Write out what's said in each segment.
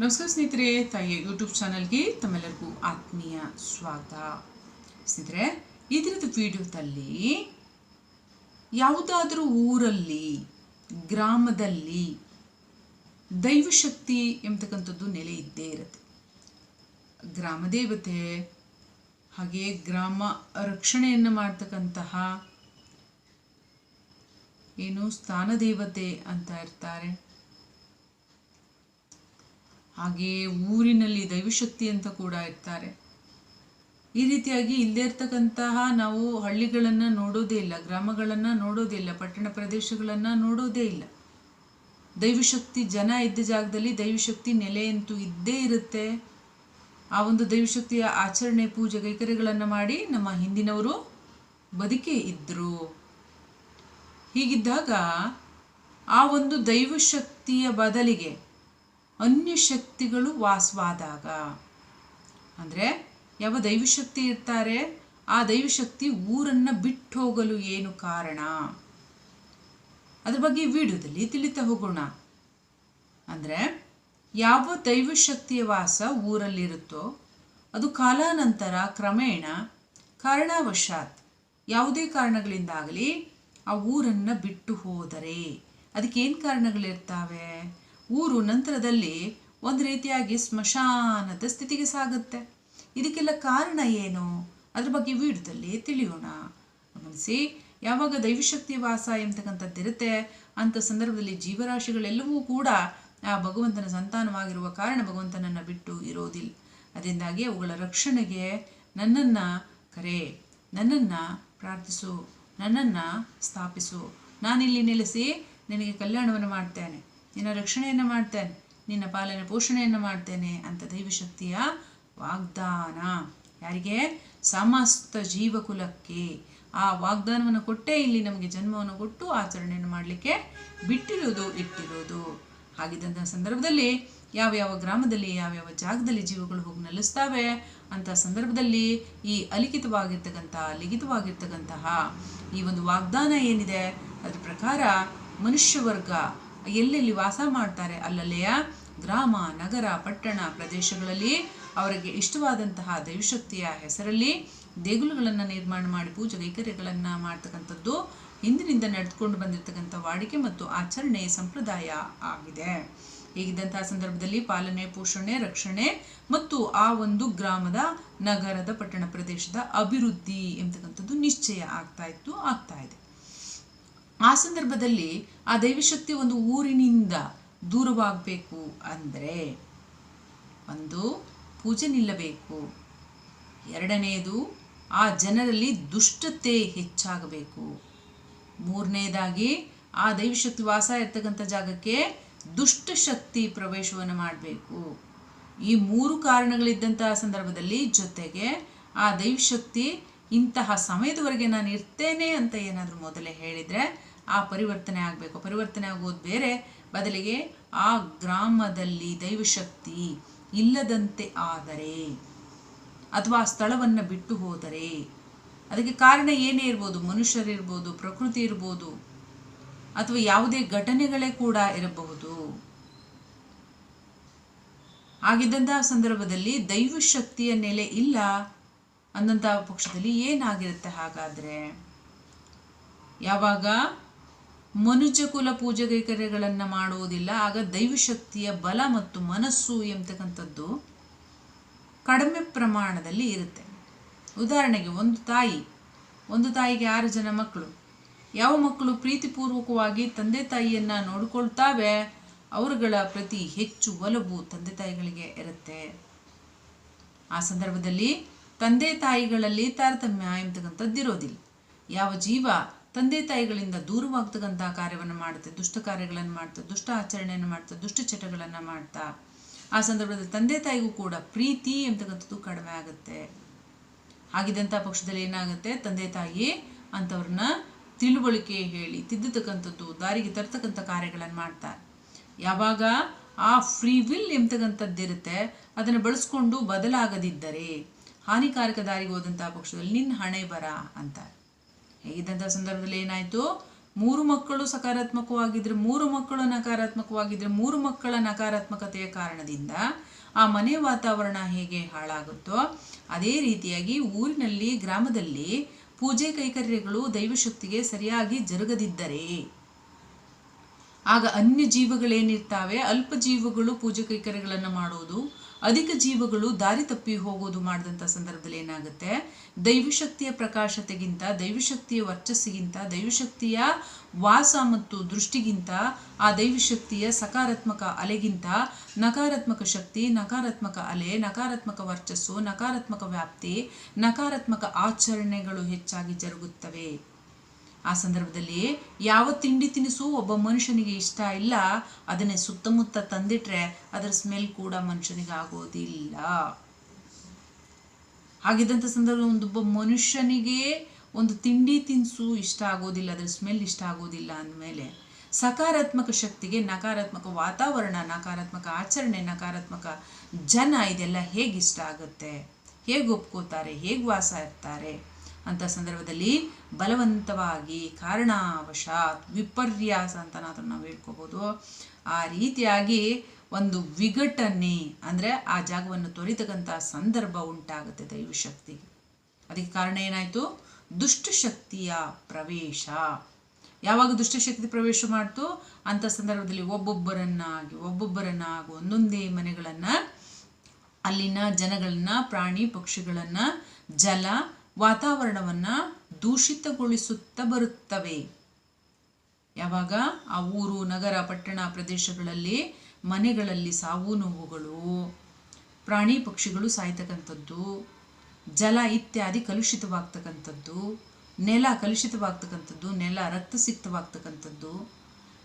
ನಮಸ್ಕಾರ ಸ್ನೇಹಿತರೆ ತಾಯಿಯ ಯೂಟ್ಯೂಬ್ ಚಾನಲ್ಗೆ ತಮ್ಮೆಲ್ಲರಿಗೂ ಆತ್ಮೀಯ ಸ್ವಾಗತ. ಸ್ನೇಹಿತರೆ ದಿನದ ವಿಡಿಯೋದಲ್ಲಿ ಯಾವುದಾದರೂ ಊರಲ್ಲಿ, ಗ್ರಾಮದಲ್ಲಿ ದೈವಶಕ್ತಿ ಎಂಬತಕ್ಕಂಥದ್ದು ನೆಲೆ ಇದ್ದೇ ಇರುತ್ತೆ. ಗ್ರಾಮ ದೇವತೆ, ಹಾಗೆ ಗ್ರಾಮ ರಕ್ಷಣೆಯನ್ನು ಮಾಡ್ತಕ್ಕಂತಹ ಏನು ಸ್ಥಾನ ದೇವತೆ ಅಂತ ಇರ್ತಾರೆ. ಹಾಗೆಯೇ ಊರಿನಲ್ಲಿ ದೈವಶಕ್ತಿ ಅಂತ ಕೂಡ ಇರ್ತಾರೆ. ಈ ರೀತಿಯಾಗಿ ಇಲ್ಲೇ ಇರ್ತಕ್ಕಂತಹ ನಾವು ಹಳ್ಳಿಗಳನ್ನು ನೋಡೋದೇ ಇಲ್ಲ, ಗ್ರಾಮಗಳನ್ನು ನೋಡೋದೇ ಇಲ್ಲ, ಪಟ್ಟಣ ಪ್ರದೇಶಗಳನ್ನು ನೋಡೋದೇ ಇಲ್ಲ. ದೈವಶಕ್ತಿ ಜನ ಇದ್ದ ಜಾಗದಲ್ಲಿ ದೈವಶಕ್ತಿ ನೆಲೆಯಂತೂ ಇದ್ದೇ ಇರುತ್ತೆ. ಆ ಒಂದು ದೈವಶಕ್ತಿಯ ಆಚರಣೆ, ಪೂಜೆ, ಕೈಕರ್ಯಗಳನ್ನು ಮಾಡಿ ನಮ್ಮ ಹಿಂದಿನವರು ಬದುಕೇ ಇದ್ದರು ಹೀಗಿದ್ದಾಗ ಆ ಒಂದು ದೈವಶಕ್ತಿಯ ಬದಲಿಗೆ ಅನ್ಯ ಶಕ್ತಿಗಳು ವಾಸವಾದಾಗ. ಅಂದರೆ ಯಾವ ದೈವಶಕ್ತಿ ಇರ್ತಾರೆ, ಆ ದೈವಶಕ್ತಿ ಊರನ್ನು ಬಿಟ್ಟು ಹೋಗಲು ಏನು ಕಾರಣ? ಅದ್ರ ಬಗ್ಗೆ ವಿಡಿಯೋದಲ್ಲಿ ತಿಳಿತಾ ಹೋಗೋಣ. ಅಂದರೆ ಯಾವ ದೈವಶಕ್ತಿಯ ವಾಸ ಊರಲ್ಲಿರುತ್ತೋ, ಅದು ಕಾಲಾನಂತರ ಕ್ರಮೇಣ ಕಾರಣವಶಾತ್ ಯಾವುದೇ ಕಾರಣಗಳಿಂದಾಗಲಿ ಆ ಊರನ್ನು ಬಿಟ್ಟು ಹೋದರೆ. ಅದಕ್ಕೇನು ಕಾರಣಗಳಿರ್ತಾವೆ? ಊರು ನಂತರದಲ್ಲಿ ಒಂದು ರೀತಿಯಾಗಿ ಸ್ಮಶಾನದ ಸ್ಥಿತಿಗೆ ಸಾಗುತ್ತೆ. ಇದಕ್ಕೆಲ್ಲ ಕಾರಣ ಏನು? ಅದ್ರ ಬಗ್ಗೆ ವಿಡಿಯೋದಲ್ಲಿ ತಿಳಿಯೋಣ. ಗಮನಿಸಿ, ಯಾವಾಗ ದೈವಶಕ್ತಿ ವಾಸ ಎಂಬತಕ್ಕಂಥದ್ದಿರುತ್ತೆ, ಅಂಥ ಸಂದರ್ಭದಲ್ಲಿ ಜೀವರಾಶಿಗಳೆಲ್ಲವೂ ಕೂಡ ಆ ಭಗವಂತನ ಸಂತಾನವಾಗಿರುವ ಕಾರಣ ಭಗವಂತನನ್ನು ಬಿಟ್ಟು ಇರೋದಿಲ್ಲ. ಅದರಿಂದಾಗಿ ಅವುಗಳ ರಕ್ಷಣೆಗೆ ನನ್ನನ್ನು ಕರೆ, ನನ್ನನ್ನು ಪ್ರಾರ್ಥಿಸು, ನನ್ನನ್ನು ಸ್ಥಾಪಿಸು. ನಾನಿಲ್ಲಿ ನೆಲೆಸಿ ನಿನಗೆ ಕಲ್ಯಾಣವನ್ನು ಮಾಡ್ತೇನೆ. ನಿನ್ನ ರಕ್ಷಣೆಯನ್ನು ಮಾಡ್ತೇನೆ, ನಿನ್ನ ಪಾಲನೆ ಪೋಷಣೆಯನ್ನು ಮಾಡ್ತೇನೆ ಅಂತ ದೈವಶಕ್ತಿಯ ವಾಗ್ದಾನ. ಯಾರಿಗೆ? ಸಮಸ್ತ ಜೀವಕುಲಕ್ಕೆ. ಆ ವಾಗ್ದಾನವನ್ನು ಕೊಟ್ಟೇ ಇಲ್ಲಿ ನಮಗೆ ಜನ್ಮವನ್ನು ಕೊಟ್ಟು ಆಚರಣೆಯನ್ನು ಮಾಡಲಿಕ್ಕೆ ಬಿಟ್ಟಿರೋದು ಇಟ್ಟಿರೋದು ಹಾಗಿದ್ದಂಥ ಸಂದರ್ಭದಲ್ಲಿ ಯಾವ ಯಾವ ಗ್ರಾಮದಲ್ಲಿ, ಯಾವ್ಯಾವ ಜಾಗದಲ್ಲಿ ಜೀವಗಳು ಹೋಗಿ ನೆಲೆಸ್ತಾವೆ ಅಂತ ಸಂದರ್ಭದಲ್ಲಿ ಈ ಅಲಿಖಿತವಾಗಿರ್ತಕ್ಕಂಥ, ಲಿಖಿತವಾಗಿರ್ತಕ್ಕಂತಹ ಈ ಒಂದು ವಾಗ್ದಾನ ಏನಿದೆ, ಅದ್ರ ಪ್ರಕಾರ ಮನುಷ್ಯ ವರ್ಗ ಎಲ್ಲೆಲ್ಲಿ ವಾಸ ಮಾಡ್ತಾರೆ ಅಲ್ಲಲ್ಲಿಯ ಗ್ರಾಮ, ನಗರ, ಪಟ್ಟಣ ಪ್ರದೇಶಗಳಲ್ಲಿ ಅವರಿಗೆ ಇಷ್ಟವಾದಂತಹ ದೈವಶಕ್ತಿಯ ಹೆಸರಲ್ಲಿ ದೇಗುಲಗಳನ್ನು ನಿರ್ಮಾಣ ಮಾಡಿ, ಪೂಜೆ ಕೈಕರ್ಯಗಳನ್ನು ಮಾಡ್ತಕ್ಕಂಥದ್ದು ಹಿಂದಿನಿಂದ ನಡೆದುಕೊಂಡು ಬಂದಿರತಕ್ಕಂಥ ವಾಡಿಕೆ ಮತ್ತು ಆಚರಣೆ ಸಂಪ್ರದಾಯ ಆಗಿದೆ. ಹೀಗಿದ್ದಂತಹ ಸಂದರ್ಭದಲ್ಲಿ ಪಾಲನೆ, ಪೋಷಣೆ, ರಕ್ಷಣೆ ಮತ್ತು ಆ ಒಂದು ಗ್ರಾಮದ, ನಗರದ, ಪಟ್ಟಣ ಪ್ರದೇಶದ ಅಭಿವೃದ್ಧಿ ಎಂಬತಕ್ಕಂಥದ್ದು ನಿಶ್ಚಯ ಆಗ್ತಾ ಇತ್ತು, ಆಗ್ತಾ ಇದೆ. ಆ ಸಂದರ್ಭದಲ್ಲಿ ಆ ದೈವಶಕ್ತಿ ಒಂದು ಊರಿನಿಂದ ದೂರವಾಗಬೇಕು ಅಂದರೆ ಒಂದು ಪೂಜೆ ನಿಲ್ಲಬೇಕು. ಎರಡನೆಯದು ಆ ಜನರಲ್ಲಿ ದುಷ್ಟತೆ ಹೆಚ್ಚಾಗಬೇಕು. ಮೂರನೇದಾಗಿ ಆ ದೈವಶಕ್ತಿ ವಾಸ ಇರ್ತಕ್ಕಂಥ ಜಾಗಕ್ಕೆ ದುಷ್ಟಶಕ್ತಿ ಪ್ರವೇಶವನ್ನು ಮಾಡಬೇಕು. ಈ ಮೂರು ಕಾರಣಗಳಿದ್ದಂತಹ ಸಂದರ್ಭದಲ್ಲಿ ಜೊತೆಗೆ ಆ ದೈವಶಕ್ತಿ ಇಂತಹ ಸಮಯದವರೆಗೆ ನಾನು ಇರ್ತೇನೆ ಅಂತ ಏನಾದರೂ ಮೊದಲೇ ಹೇಳಿದರೆ ಆ ಪರಿವರ್ತನೆ ಆಗಬೇಕು. ಪರಿವರ್ತನೆ ಆಗೋದು ಬೇರೆ. ಬದಲಿಗೆ ಆ ಗ್ರಾಮದಲ್ಲಿ ದೈವಶಕ್ತಿ ಇಲ್ಲದಂತೆ ಆದರೆ ಅಥವಾ ಆ ಸ್ಥಳವನ್ನು ಬಿಟ್ಟು ಹೋದರೆ ಅದಕ್ಕೆ ಕಾರಣ ಏನೇ ಇರ್ಬೋದು. ಮನುಷ್ಯರಿರ್ಬೋದು ಪ್ರಕೃತಿ ಇರ್ಬೋದು, ಅಥವಾ ಯಾವುದೇ ಘಟನೆಗಳೇ ಕೂಡ ಇರಬಹುದು. ಆಗಿದ್ದಂತಹ ಸಂದರ್ಭದಲ್ಲಿ ದೈವಶಕ್ತಿಯ ನೆಲೆ ಇಲ್ಲ ಅಂದಂತಹ ಪಕ್ಷದಲ್ಲಿ ಏನಾಗಿರುತ್ತೆ ಹಾಗಾದರೆ? ಯಾವಾಗ ಮನುಜ ಕುಲ ಪೂಜೆ ಮಾಡುವುದಿಲ್ಲ. ಆಗ ದೈವಶಕ್ತಿಯ ಬಲ ಮತ್ತು ಮನಸ್ಸು ಎಂಬತಕ್ಕಂಥದ್ದು ಕಡಿಮೆ ಪ್ರಮಾಣದಲ್ಲಿ ಇರುತ್ತೆ. ಉದಾಹರಣೆಗೆ ಒಂದು ತಾಯಿ, ಒಂದು ತಾಯಿಗೆ ಆರು ಜನ ಮಕ್ಕಳು. ಯಾವ ಮಕ್ಕಳು ಪ್ರೀತಿಪೂರ್ವಕವಾಗಿ ತಂದೆ ತಾಯಿಯನ್ನು ನೋಡಿಕೊಳ್ತಾವೆ, ಅವರುಗಳ ಪ್ರತಿ ಹೆಚ್ಚು ಒಲವು ತಂದೆ ತಾಯಿಗಳಿಗೆ ಇರುತ್ತೆ. ಆ ಸಂದರ್ಭದಲ್ಲಿ ತಂದೆ ತಾಯಿಗಳಲ್ಲಿ ತಾರತಮ್ಯ ಎಂಬತಕ್ಕಂಥದ್ದು ಇರೋದಿಲ್ಲ ಯಾವ ಜೀವ ತಂದೆ ತಾಯಿಗಳಿಂದ ದೂರವಾಗ್ತಕ್ಕಂಥ ಕಾರ್ಯವನ್ನು ಮಾಡುತ್ತೆ ದುಷ್ಟ ಕಾರ್ಯಗಳನ್ನು ಮಾಡ್ತಾ, ದುಷ್ಟ ಆಚರಣೆಯನ್ನು ಮಾಡ್ತಾ, ದುಷ್ಟ ಚಟಗಳನ್ನು ಮಾಡ್ತಾ, ಆ ಸಂದರ್ಭದಲ್ಲಿ ತಂದೆ ತಾಯಿಗೂ ಕೂಡ ಪ್ರೀತಿ ಎಂತಕ್ಕಂಥದ್ದು ಕಡಿಮೆ ಆಗುತ್ತೆ. ಆಗಿದ್ದಂಥ ಪಕ್ಷದಲ್ಲಿ ಏನಾಗುತ್ತೆ? ತಂದೆ ತಾಯಿ ಅಂಥವ್ರನ್ನ ತಿಳುವಳಿಕೆ ಹೇಳಿ, ತಿದ್ದತಕ್ಕಂಥದ್ದು, ದಾರಿಗೆ ತರ್ತಕ್ಕಂಥ ಕಾರ್ಯಗಳನ್ನು ಮಾಡ್ತಾರೆ ಯಾವಾಗ ಆ ಫ್ರೀ ವಿಲ್ ಎಂತಕ್ಕಂಥದ್ದಿರುತ್ತೆ ಅದನ್ನು ಬಳಸ್ಕೊಂಡು ಬದಲಾಗದಿದ್ದರೆ, ಹಾನಿಕಾರಕ ದಾರಿಗೆ ಹೋದಂತಹ ಪಕ್ಷದಲ್ಲಿ ನಿನ್ನ ಹಣೆ ಬರ ಅಂತಾರೆ ಹೇಗಿದ್ದಂಥ ಸಂದರ್ಭದಲ್ಲಿ ಏನಾಯಿತು? ಮೂರು ಮಕ್ಕಳು ಸಕಾರಾತ್ಮಕವಾಗಿದ್ರೆ ಮೂರು ಮಕ್ಕಳು ನಕಾರಾತ್ಮಕವಾಗಿದ್ರೆ ಮೂರು ಮಕ್ಕಳ ನಕಾರಾತ್ಮಕತೆಯ ಕಾರಣದಿಂದ ಆ ಮನೆ ವಾತಾವರಣ ಹೇಗೆ ಹಾಳಾಗುತ್ತೋ, ಅದೇ ರೀತಿಯಾಗಿ ಊರಿನಲ್ಲಿ, ಗ್ರಾಮದಲ್ಲಿ ಪೂಜೆ ಕೈಕರ್ಯಗಳು ದೈವಶಕ್ತಿಗೆ ಸರಿಯಾಗಿ ಜರುಗದಿದ್ದರೆ, ಆಗ ಅನ್ಯ ಜೀವಗಳೇನಿರ್ತಾವೆ ಅಲ್ಪ ಜೀವಗಳು ಪೂಜೆ ಕೈಕರ್ಯಗಳನ್ನು ಮಾಡೋದು ಅಧಿಕ ಜೀವಗಳು ದಾರಿ ತಪ್ಪಿ ಹೋಗೋದು ಮಾಡಿದಂಥ ಸಂದರ್ಭದಲ್ಲಿ ಏನಾಗುತ್ತೆ? ದೈವಶಕ್ತಿಯ ಪ್ರಕಾಶತೆಗಿಂತ, ದೈವಶಕ್ತಿಯ ವರ್ಚಸ್ಸಿಗಿಂತ, ದೈವಶಕ್ತಿಯ ವಾಸ ಮತ್ತು ದೃಷ್ಟಿಗಿಂತ, ಆ ದೈವಶಕ್ತಿಯ ಸಕಾರಾತ್ಮಕ ಅಲೆಗಿಂತ ನಕಾರಾತ್ಮಕ ಶಕ್ತಿ, ನಕಾರಾತ್ಮಕ ಅಲೆ, ನಕಾರಾತ್ಮಕ ವರ್ಚಸ್ಸು, ನಕಾರಾತ್ಮಕ ವ್ಯಾಪ್ತಿ, ನಕಾರಾತ್ಮಕ ಆಚರಣೆಗಳು ಹೆಚ್ಚಾಗಿ ಜರುಗುತ್ತವೆ. ಆ ಸಂದರ್ಭದಲ್ಲಿ ಯಾವ ತಿಂಡಿ ತಿನಿಸು ಒಬ್ಬ ಮನುಷ್ಯನಿಗೆ ಇಷ್ಟ ಇಲ್ಲ, ಅದನ್ನೇ ಸುತ್ತಮುತ್ತ ತಂದಿಟ್ರೆ ಅದರ ಸ್ಮೆಲ್ ಕೂಡ ಮನುಷ್ಯನಿಗೆ ಆಗೋದಿಲ್ಲ. ಹಾಗಿದ್ದಂಥ ಸಂದರ್ಭ ಒಂದೊಬ್ಬ ಮನುಷ್ಯನಿಗೆ ಒಂದು ತಿಂಡಿ ತಿನಿಸು ಇಷ್ಟ ಆಗೋದಿಲ್ಲ, ಅದರ ಸ್ಮೆಲ್ ಇಷ್ಟ ಆಗೋದಿಲ್ಲ ಅಂದಮೇಲೆ ಸಕಾರಾತ್ಮಕ ಶಕ್ತಿಗೆ ನಕಾರಾತ್ಮಕ ವಾತಾವರಣ, ನಕಾರಾತ್ಮಕ ಆಚರಣೆ, ನಕಾರಾತ್ಮಕ ಜನ ಇದೆಲ್ಲ ಹೇಗೆ ಇಷ್ಟ ಆಗುತ್ತೆ? ಹೇಗೆ ಒಪ್ಕೋತಾರೆ? ಹೇಗೆ ವಾಸ ಇರ್ತಾರೆ ಅಂಥ ಸಂದರ್ಭದಲ್ಲಿ ಬಲವಂತವಾಗಿ ಕಾರಣವಶಾತ್ ವಿಪರ್ಯಾಸ ಅಂತ ನಾವು ಹೇಳ್ಕೋಬೋದು. ಆ ರೀತಿಯಾಗಿ ಒಂದು ವಿಘಟನೆ ಅಂದರೆ ಆ ಜಾಗವನ್ನು ತೊರಿತಕ್ಕಂಥ ಸಂದರ್ಭ ಉಂಟಾಗುತ್ತೆ ದೈವಶಕ್ತಿಗೆ ಅದಕ್ಕೆ ಕಾರಣ ಏನಾಯಿತು? ದುಷ್ಟಶಕ್ತಿಯ ಪ್ರವೇಶ. ಯಾವಾಗ ದುಷ್ಟಶಕ್ತಿ ಪ್ರವೇಶ ಮಾಡ್ತು? ಅಂಥ ಸಂದರ್ಭದಲ್ಲಿ ಒಬ್ಬೊಬ್ಬರನ್ನಾಗಿ ಒಬ್ಬೊಬ್ಬರನ್ನಾಗಿ ಒಂದೊಂದೇ ಮನೆಗಳನ್ನು, ಅಲ್ಲಿನ ಜನಗಳನ್ನ, ಪ್ರಾಣಿ ಪಕ್ಷಿಗಳನ್ನು, ಜಲ ವಾತಾವರಣವನ್ನು ದೂಷಿತಗೊಳಿಸುತ್ತಾ ಬರುತ್ತವೆ. ಯಾವಾಗ? ಆ ಊರು, ನಗರ, ಪಟ್ಟಣ ಪ್ರದೇಶಗಳಲ್ಲಿ ಮನೆಗಳಲ್ಲಿ ಸಾವು ನೋವುಗಳು, ಪ್ರಾಣಿ ಪಕ್ಷಿಗಳು ಸಾಯ್ತಕ್ಕಂಥದ್ದು, ಜಲ ಇತ್ಯಾದಿ ಕಲುಷಿತವಾಗ್ತಕ್ಕಂಥದ್ದು, ನೆಲ ಕಲುಷಿತವಾಗ್ತಕ್ಕಂಥದ್ದು, ನೆಲ ರಕ್ತಸಿಕ್ತವಾಗ್ತಕ್ಕಂಥದ್ದು,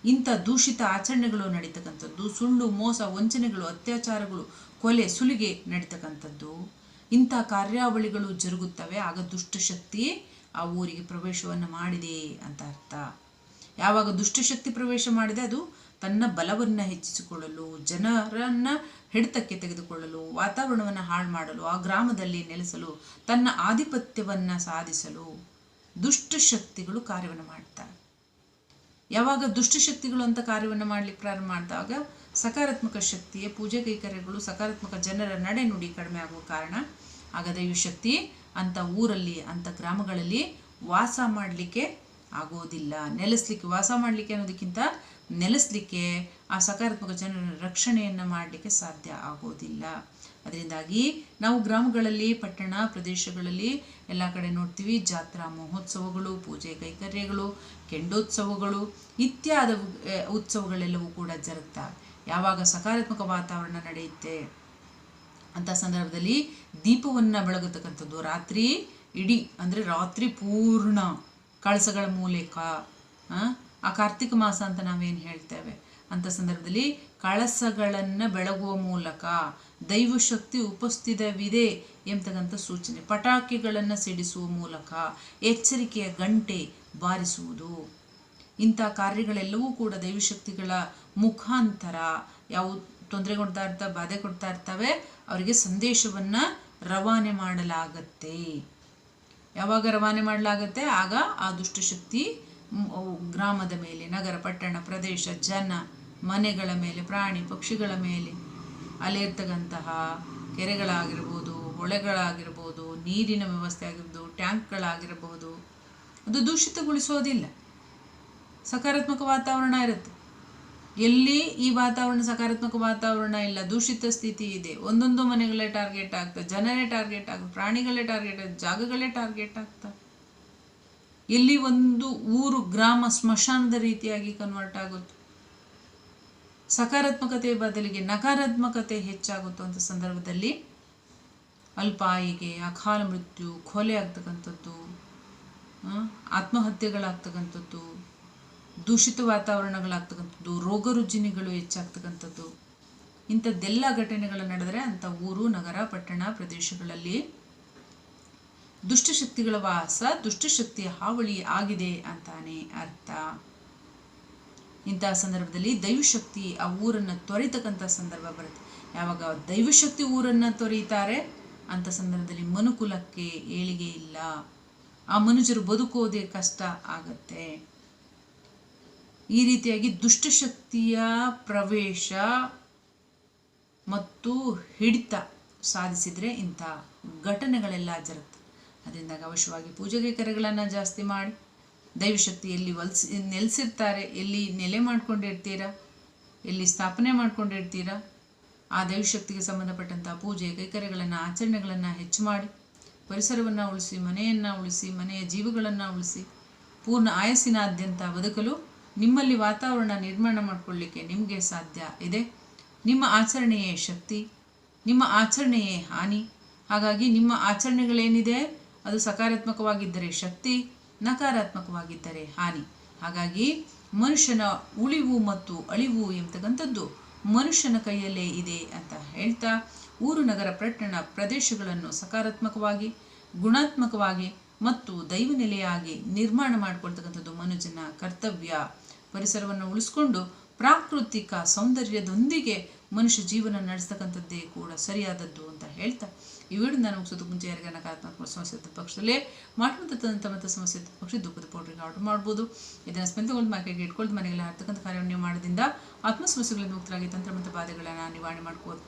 ಇಂಥ ದೂಷಿತ ಆಚರಣೆಗಳು ನಡೀತಕ್ಕಂಥದ್ದು, ಸುಳ್ಳು, ಮೋಸ, ವಂಚನೆಗಳು, ಅತ್ಯಾಚಾರಗಳು, ಕೊಲೆ, ಸುಲಿಗೆ ನಡೀತಕ್ಕಂಥದ್ದು. ಇಂಥ ಕಾರ್ಯಾವಳಿಗಳು ಜರುಗುತ್ತವೆ. ಆಗ ದುಷ್ಟಶಕ್ತಿ ಆ ಊರಿಗೆ ಪ್ರವೇಶವನ್ನು ಮಾಡಿದೆ ಅಂತ ಅರ್ಥ. ಯಾವಾಗ ದುಷ್ಟಶಕ್ತಿ ಪ್ರವೇಶ ಮಾಡಿದೆ, ಅದು ತನ್ನ ಬಲವನ್ನು ಹೆಚ್ಚಿಸಿಕೊಳ್ಳಲು, ಜನರನ್ನು ಹಿಡಿತಕ್ಕೆ ತೆಗೆದುಕೊಳ್ಳಲು, ವಾತಾವರಣವನ್ನು ಹಾಳು ಮಾಡಲು, ಆ ಗ್ರಾಮದಲ್ಲಿ ನೆಲೆಸಲು, ತನ್ನ ಆಧಿಪತ್ಯವನ್ನು ಸಾಧಿಸಲು ದುಷ್ಟಶಕ್ತಿಗಳು ಕಾರ್ಯವನ್ನು ಮಾಡ್ತಾರೆ. ಯಾವಾಗ ದುಷ್ಟಶಕ್ತಿಗಳು ಅಂತ ಕಾರ್ಯವನ್ನು ಮಾಡಲಿಕ್ಕೆ ಪ್ರಾರಂಭ ಮಾಡಿದಾಗ ಸಕಾರಾತ್ಮಕ ಶಕ್ತಿಯ ಪೂಜೆ ಕೈಕರ್ಯಗಳು ಸಕಾರಾತ್ಮಕ ಜನರ ನಡೆನುಡಿ ಕಡಿಮೆ ಆಗುವ ಕಾರಣ ಆಗ ದೈವಶಕ್ತಿ ಅಂಥ ಊರಲ್ಲಿ ಅಂಥ ಗ್ರಾಮಗಳಲ್ಲಿ ವಾಸ ಮಾಡಲಿಕ್ಕೆ ಆಗೋದಿಲ್ಲ. ನೆಲೆಸ್ಲಿಕ್ಕೆ, ವಾಸ ಮಾಡಲಿಕ್ಕೆ ಅನ್ನೋದಕ್ಕಿಂತ ನೆಲೆಸಲಿಕ್ಕೆ ಆ ಸಕಾರಾತ್ಮಕ ಜನರ ರಕ್ಷಣೆಯನ್ನು ಮಾಡಲಿಕ್ಕೆ ಸಾಧ್ಯ ಆಗೋದಿಲ್ಲ. ಅದರಿಂದಾಗಿ ನಾವು ಗ್ರಾಮಗಳಲ್ಲಿ, ಪಟ್ಟಣ ಪ್ರದೇಶಗಳಲ್ಲಿ ಎಲ್ಲ ಕಡೆ ನೋಡ್ತೀವಿ, ಜಾತ್ರಾ ಮಹೋತ್ಸವಗಳು, ಪೂಜೆ ಕೈಕರ್ಯಗಳು, ಕೆಂಡೋತ್ಸವಗಳು ಇತ್ಯಾದ ಉತ್ಸವಗಳೆಲ್ಲವೂ ಕೂಡ ಜರುಗ್ತವೆ ಯಾವಾಗ ಸಕಾರಾತ್ಮಕ ವಾತಾವರಣ ನಡೆಯುತ್ತೆ ಅಂಥ ಸಂದರ್ಭದಲ್ಲಿ ದೀಪವನ್ನು ಬೆಳಗತಕ್ಕಂಥದ್ದು. ರಾತ್ರಿ ಇಡೀ, ಅಂದರೆ ರಾತ್ರಿ ಪೂರ್ಣ ಕಳಸಗಳ ಮೂಲಕ, ಆ ಕಾರ್ತಿಕ ಮಾಸ ಅಂತ ನಾವೇನು ಹೇಳ್ತೇವೆ? ಅಂಥ ಸಂದರ್ಭದಲ್ಲಿ ಕಳಸಗಳನ್ನು ಬೆಳಗುವ ಮೂಲಕ ದೈವಶಕ್ತಿ ಉಪಸ್ಥಿತವಿದೆ ಎಂಬತಕ್ಕಂಥ ಸೂಚನೆ. ಪಟಾಕಿಗಳನ್ನು ಸಿಡಿಸುವ ಮೂಲಕ ಎಚ್ಚರಿಕೆಯ ಗಂಟೆ ಬಾರಿಸುವುದು. ಇಂಥ ಕಾರ್ಯಗಳೆಲ್ಲವೂ ಕೂಡ ದೈವಶಕ್ತಿಗಳ ಮುಖಾಂತರ ಯಾವ ತೊಂದರೆ ಕೊಡ್ತಾ ಇರ್ತಾ, ಬಾಧೆ ಕೊಡ್ತಾ ಇರ್ತವೆ. ಅವರಿಗೆ ಸಂದೇಶವನ್ನು ರವಾನೆ ಮಾಡಲಾಗತ್ತೆ. ಯಾವಾಗ ರವಾನೆ ಮಾಡಲಾಗತ್ತೆ? ಆಗ ಆ ದುಷ್ಟಶಕ್ತಿ ಗ್ರಾಮದ ಮೇಲೆ, ನಗರ, ಪಟ್ಟಣ, ಪ್ರದೇಶ, ಜನ, ಮನೆಗಳ ಮೇಲೆ, ಪ್ರಾಣಿ, ಪಕ್ಷಿಗಳ ಮೇಲೆ ಅಲ್ಲಿರ್ತಕ್ಕಂತಹ ಕೆರೆಗಳಾಗಿರ್ಬೋದು, ಹೊಳೆಗಳಾಗಿರ್ಬೋದು, ನೀರಿನ ವ್ಯವಸ್ಥೆ ಆಗಿರ್ಬೋದು ಟ್ಯಾಂಕ್ಗಳಾಗಿರಬಹುದು ಅದು ದೂಷಿತಗೊಳಿಸೋದಿಲ್ಲ. ಸಕಾರಾತ್ಮಕ ವಾತಾವರಣ ಇರುತ್ತೆ. ಎಲ್ಲಿ ಈ ವಾತಾವರಣ ಸಕಾರಾತ್ಮಕ ವಾತಾವರಣ ಇಲ್ಲ, ದೂಷಿತ ಸ್ಥಿತಿ ಇದೆ, ಒಂದೊಂದು ಮನೆಗಳೇ ಟಾರ್ಗೆಟ್ ಆಗ್ತದೆ ಜನರೇ ಟಾರ್ಗೆಟ್ ಆಗ್ತದೆ ಪ್ರಾಣಿಗಳೇ ಟಾರ್ಗೆಟ್ ಆಗ್ತದೆ ಜಾಗಗಳೇ ಟಾರ್ಗೆಟ್ ಆಗ್ತವೆ ಎಲ್ಲಿ ಒಂದು ಊರು, ಗ್ರಾಮ, ಸ್ಮಶಾನದ ರೀತಿಯಾಗಿ ಕನ್ವರ್ಟ್ ಆಗುತ್ತೆ. ಸಕಾರಾತ್ಮಕತೆ ಬದಲಿಗೆ ನಕಾರಾತ್ಮಕತೆ ಹೆಚ್ಚಾಗುತ್ತಂಥ ಸಂದರ್ಭದಲ್ಲಿ ಅಲ್ಪಾಯಿಗೆ, ಅಕಾಲ ಮೃತ್ಯು, ಕೊಲೆ ಆಗ್ತಕ್ಕಂಥದ್ದು ಆತ್ಮಹತ್ಯೆಗಳಾಗ್ತಕ್ಕಂಥದ್ದು ದೂಷಿತ ವಾತಾವರಣಗಳಾಗ್ತಕ್ಕಂಥದ್ದು, ರೋಗ ರುಜಿನಿಗಳು ಹೆಚ್ಚಾಗ್ತಕ್ಕಂಥದ್ದು, ಇಂಥದ್ದೆಲ್ಲ ಘಟನೆಗಳು ನಡೆದರೆ ಅಂಥ ಊರು, ನಗರ, ಪಟ್ಟಣ, ಪ್ರದೇಶಗಳಲ್ಲಿ ದುಷ್ಟಶಕ್ತಿಗಳ ವಾಸ, ದುಷ್ಟಶಕ್ತಿಯ ಹಾವಳಿ ಆಗಿದೆ ಅಂತಾನೆ ಅರ್ಥ. ಇಂತಹ ಸಂದರ್ಭದಲ್ಲಿ ದೈವಶಕ್ತಿ ಆ ಊರನ್ನು ತೊರೆತಕ್ಕಂಥ ಸಂದರ್ಭ ಬರುತ್ತೆ. ಯಾವಾಗ ದೈವಶಕ್ತಿ ಊರನ್ನು ತೊರೆಯುತ್ತಾರೆ ಅಂಥ ಸಂದರ್ಭದಲ್ಲಿ ಮನುಕುಲಕ್ಕೆ ಏಳಿಗೆ ಇಲ್ಲ. ಆ ಮನುಜರು ಬದುಕೋದೇ ಕಷ್ಟ ಆಗತ್ತೆ. ಈ ರೀತಿಯಾಗಿ ದುಷ್ಟಶಕ್ತಿಯ ಪ್ರವೇಶ ಮತ್ತು ಹಿಡಿತ ಸಾಧಿಸಿದರೆ ಇಂಥ ಘಟನೆಗಳೆಲ್ಲ ಜರುಗುತ್ತೆ ಅದರಿಂದ ಅವಶ್ಯವಾಗಿ ಪೂಜೆಗೆ ಕರೆಗಳನ್ನು ಜಾಸ್ತಿ ಮಾಡಿ. ದೈವಶಕ್ತಿ ಎಲ್ಲಿ ವಲ್ಸಿ, ನೆಲೆಸಿರ್ತಾರೆ, ಎಲ್ಲಿ ನೆಲೆ ಮಾಡ್ಕೊಂಡಿರ್ತೀರಾ ಎಲ್ಲಿ ಸ್ಥಾಪನೆ ಮಾಡ್ಕೊಂಡಿರ್ತೀರಾ ಆ ದೈವಶಕ್ತಿಗೆ ಸಂಬಂಧಪಟ್ಟಂಥ ಪೂಜೆ ಕೈಕರ್ಯಗಳನ್ನು ಆಚರಣೆಗಳನ್ನು ಹೆಚ್ಚು ಮಾಡಿ. ಪರಿಸರವನ್ನು ಉಳಿಸಿ, ಮನೆಯನ್ನು ಉಳಿಸಿ, ಮನೆಯ ಜೀವಗಳನ್ನು ಉಳಿಸಿ, ಪೂರ್ಣ ಆಯಸ್ಸಿನಾದ್ಯಂತ ಬದುಕಲು ನಿಮ್ಮಲ್ಲಿ ವಾತಾವರಣ ನಿರ್ಮಾಣ ಮಾಡಿಕೊಳ್ಳಿಕ್ಕೆ ನಿಮಗೆ ಸಾಧ್ಯ. ಇದೆ. ನಿಮ್ಮ ಆಚರಣೆಯೇ ಶಕ್ತಿ, ನಿಮ್ಮ ಆಚರಣೆಯೇ ಹಾನಿ. ಹಾಗಾಗಿ ನಿಮ್ಮ ಆಚರಣೆಗಳೇನಿದೆ? ಅದು ಸಕಾರಾತ್ಮಕವಾಗಿದ್ದರೆ ಶಕ್ತಿ, ನಕಾರಾತ್ಮಕವಾಗಿದ್ದರೆ ಹಾನಿ. ಹಾಗಾಗಿ ಮನುಷ್ಯನ ಉಳಿವು ಮತ್ತು ಅಳಿವು ಎಂಬತಕ್ಕಂಥದ್ದು ಮನುಷ್ಯನ ಕೈಯಲ್ಲೇ ಇದೆ ಅಂತ ಹೇಳ್ತಾ ಊರು ನಗರ ಪಟ್ಟಣ ಪ್ರದೇಶಗಳನ್ನು ಸಕಾರಾತ್ಮಕವಾಗಿ, ಗುಣಾತ್ಮಕವಾಗಿ ಮತ್ತು ದೈವ ನೆಲೆಯಾಗಿ ನಿರ್ಮಾಣ ಮಾಡಿಕೊಳ್ತಕ್ಕಂಥದ್ದು ಮನುಜನ ಕರ್ತವ್ಯ. ಪರಿಸರವನ್ನು ಉಳಿಸ್ಕೊಂಡು ಪ್ರಾಕೃತಿಕ ಸೌಂದರ್ಯದೊಂದಿಗೆ ಮನುಷ್ಯ ಜೀವನ ನಡೆಸ್ತಕ್ಕಂಥದ್ದೇ ಕೂಡ ಸರಿಯಾದದ್ದು ಅಂತ ಹೇಳ್ತಾ ಈ ವಿಡಿಯೋ ನಾನು ಮುಗಿಸೋದಕ್ಕೆ ಮುಂಚೆ ಯಾರಿಗೆ ನಕಾರಾತ್ಮಕ ಸಮಸ್ಯೆ ಇದ್ದ ಪಕ್ಷದಲ್ಲೇ ಮಾಡುವಂಥ ಮತ್ತು ಸಮಸ್ಯೆ ಇದ್ದ ಪಕ್ಷ ದುಃಖದ ಪೌಡ್ರಿಗೆ ಆರ್ಡರ್ ಮಾಡ್ಬೋದು. ಇದನ್ನು ಸ್ಪಂದಗೊಂಡು ಮಾರ್ಕೆಟ್ಗೆ ಇಟ್ಕೊಂಡು ಮನೆಗೆಲ್ಲ ಹಾರ್ತಕ್ಕಂಥ ಕಾರ್ಯವನ್ನು ಮಾಡೋದ್ರಿಂದ ಆತ್ಮ ಸಮಸ್ಯೆಗಳಿಂದ ಮುಕ್ತರಾಗಿ ತಂತ್ರ ಮತ್ತು ಬಾಧೆಗಳನ್ನು ನಿವಾರಣೆ ಮಾಡ್ಕೋದು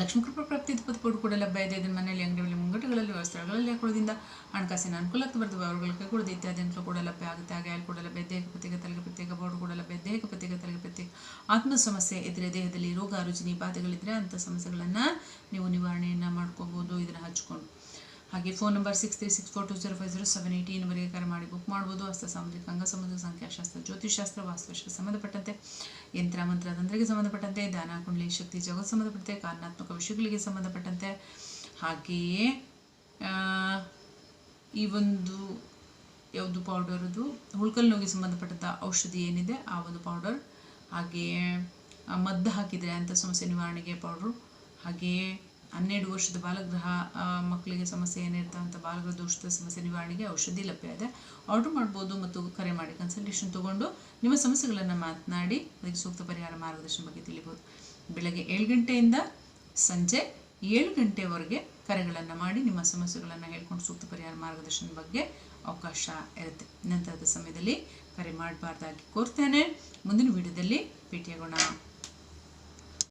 ಲಕ್ಷ್ಮೀ ಕೃಪಾ ಪ್ರಾಪ್ತಿ ಪೌಡರ್ ಕೂಡ ಲಭ್ಯ ಇದೆ. ಇದನ್ನು ಮನೆಯಲ್ಲಿ, ಅಂಗಡಿಗಳಲ್ಲಿ, ಮುಂಗಟ್ಟುಗಳಲ್ಲಿ ಸ್ಥಳಗಳಲ್ಲಿ ಹಾಕೊಳ್ಳೋದ್ರಿಂದ ಹಣಕಾಸಿನ ಅನುಕೂಲಕ್ಕೆ ಬರ್ತವೆ ಅವರುಗಳ ಇತ್ಯಾದಿ ಅಂತಲೂ ಕೂಡ ಲಭ್ಯ ಆಗುತ್ತೆ. ಹಾಗೆ ಅಲ್ಲಿ ಕೂಡ ಲಭ್ಯ ದೇಹಕ್ಕೆ ಪ್ರತ್ಯೇಕ, ತಲೆಗೆ ಪ್ರತ್ಯೇಕ, ಬೋರ್ಡ್ ಕೂಡ ಲಭ್ಯ ದೇಹಕ್ಕೆ ಪ್ರತ್ಯೇಕ, ತಲೆಗೆ ಪ್ರತ್ಯೇಕ. ಆತ್ಮ ಸಮಸ್ಯೆ ಇದ್ದರೆ ದೇಹದಲ್ಲಿ ರೋಗ, ರುಜಿನಿ, ಬಾಧೆಗಳಿದ್ರೆ ಅಂಥ ಸಮಸ್ಯೆಗಳನ್ನು ನೀವು ನಿವಾರಣೆಯನ್ನು ಮಾಡ್ಕೋಬೋದು. ಇದನ್ನು ಹಚ್ಕೊಂಡು. ಹಾಗೆ phone number six three six four two zero five zero seven eighty ನಂಬರಿಗೆ ಕರೆ ಮಾಡಿ ಬುಕ್ ಮಾಡ್ಬೋದು. ಹಸ್ತ ಸಾಮುದ್ರಿಕ ಅಂಗ ಸಂಬಂಧ, ಸಂಖ್ಯಾಶಾಸ್ತ್ರ ಜ್ಯೋತಿಷಾಸ್ತ್ರ ವಾಸ್ತುಶಾಸ್ತ್ರ ಸಂಬಂಧಪಟ್ಟಂತೆ, ಯಂತ್ರ, ಮಂತ್ರ ತಂತ್ರಕ್ಕೆ ಸಂಬಂಧಪಟ್ಟಂತೆ, ದಾನ, ಕುಂಡಲಿ, ಶಕ್ತಿ ಜಗತ್ ಸಂಬಂಧಪಟ್ಟಂತೆ, ಕಾರಣಾತ್ಮಕ ವಿಷಯಗಳಿಗೆ ಸಂಬಂಧಪಟ್ಟಂತೆ. ಹಾಗೆಯೇ ಈ ಒಂದು ಯಾವುದು ಪೌಡರದು ಹುಳ್ಕಲ್ ನೋವಿಗೆ ಸಂಬಂಧಪಟ್ಟಂಥ ಔಷಧಿ ಏನಿದೆ, ಆ ಒಂದು ಪೌಡರ್ ಹಾಗೆಯೇ ಮದ್ದು ಹಾಕಿದರೆ ಅಂಥ ಸಮಸ್ಯೆ ನಿವಾರಣೆಗೆ ಪೌಡ್ರು ಹಾಗೆಯೇ ಹನ್ನೆರಡು ವರ್ಷದ ಬಾಲಗ್ರಹ ಮಕ್ಕಳಿಗೆ ಸಮಸ್ಯೆ ಏನಿರ್ತಾ ಅಂತ ಬಾಲಗ್ರಹ ದೋಷದ ಸಮಸ್ಯೆ ನಿವಾರಣೆಗೆ ಔಷಧಿ ಲಭ್ಯ ಇದೆ. ಆರ್ಡರ್ ಮಾಡ್ಬೋದು ಮತ್ತು ಕರೆ ಮಾಡಿ. ಕನ್ಸಲ್ಟೇಷನ್ ತೊಗೊಂಡು ನಿಮ್ಮ ಸಮಸ್ಯೆಗಳನ್ನು ಮಾತನಾಡಿ, ಅದಕ್ಕೆ ಸೂಕ್ತ ಪರಿಹಾರ ಮಾರ್ಗದರ್ಶನ ಬಗ್ಗೆ ತಿಳಿಬೋದು. ಬೆಳಗ್ಗೆ ಏಳು ಗಂಟೆಯಿಂದ ಸಂಜೆ ಏಳು ಗಂಟೆವರೆಗೆ ಕರೆಗಳನ್ನು ಮಾಡಿ ನಿಮ್ಮ ಸಮಸ್ಯೆಗಳನ್ನು ಹೇಳ್ಕೊಂಡು ಸೂಕ್ತ ಪರಿಹಾರ ಮಾರ್ಗದರ್ಶನ ಬಗ್ಗೆ ಅವಕಾಶ ಇರುತ್ತೆ. ನಂತರದ ಸಮಯದಲ್ಲಿ ಕರೆ ಮಾಡಬಾರ್ದಾಗಿ ಕೋರ್ತೇನೆ. ಮುಂದಿನ ವಿಡಿಯೋದಲ್ಲಿ ಭೇಟಿಯಾಗೋಣ.